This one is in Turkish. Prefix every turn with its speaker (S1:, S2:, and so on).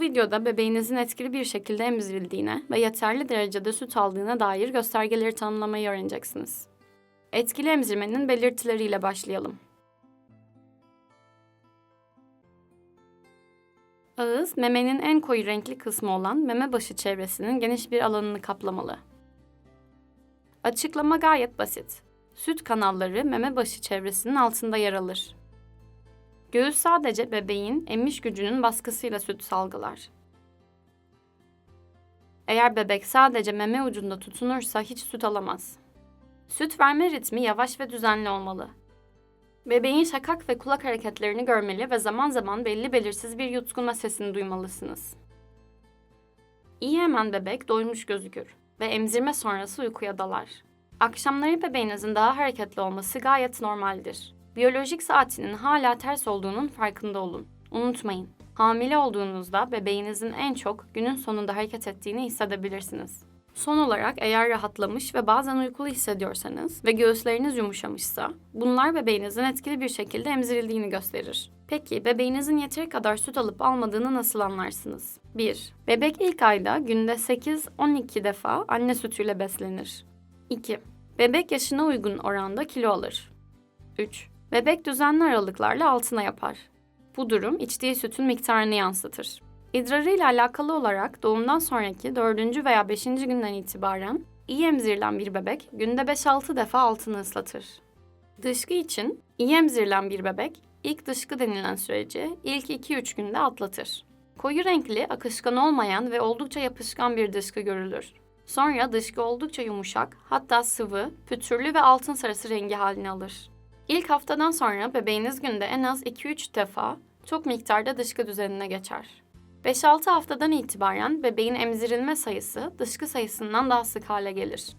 S1: videoda bebeğinizin etkili bir şekilde emzirildiğine ve yeterli derecede süt aldığına dair göstergeleri tanımlamayı öğreneceksiniz. Etkili emzirmenin belirtileriyle başlayalım. Ağız, memenin en koyu renkli kısmı olan meme başı çevresinin geniş bir alanını kaplamalı. Açıklama gayet basit. Süt kanalları meme başı çevresinin altında yer alır. Göğüs sadece bebeğin emiş gücünün baskısıyla süt salgılar. Eğer bebek sadece meme ucunda tutunursa hiç süt alamaz. Süt verme ritmi yavaş ve düzenli olmalı. Bebeğin şakak ve kulak hareketlerini görmeli ve zaman zaman belli belirsiz bir yutkunma sesini duymalısınız. İyi emen bebek doymuş gözükür ve emzirme sonrası uykuya dalar. Akşamları bebeğinizin daha hareketli olması gayet normaldir. Biyolojik saatinin hala ters olduğunun farkında olun. Unutmayın, hamile olduğunuzda bebeğinizin en çok günün sonunda hareket ettiğini hissedebilirsiniz. Son olarak eğer rahatlamış ve bazen uykulu hissediyorsanız ve göğüsleriniz yumuşamışsa, bunlar bebeğinizin etkili bir şekilde emzirildiğini gösterir. Peki bebeğinizin yeteri kadar süt alıp almadığını nasıl anlarsınız? 1. Bebek ilk ayda günde 8-12 defa anne sütüyle beslenir. 2. Bebek yaşına uygun oranda kilo alır. 3. Bebek düzenli aralıklarla altına yapar. Bu durum içtiği sütün miktarını yansıtır. İdrarı ile alakalı olarak doğumdan sonraki 4. veya 5. günden itibaren iyi emzirilen bir bebek günde 5-6 defa altını ıslatır. Dışkı için iyi emzirilen bir bebek ilk dışkı denilen süreci ilk 2-3 günde atlatır. Koyu renkli, akışkan olmayan ve oldukça yapışkan bir dışkı görülür. Sonra dışkı oldukça yumuşak, hatta sıvı, pütürlü ve altın sarısı rengi halini alır. İlk haftadan sonra bebeğiniz günde en az 2-3 defa çok miktarda dışkı düzenine geçer. 5-6 haftadan itibaren bebeğin emzirilme sayısı dışkı sayısından daha sık hale gelir.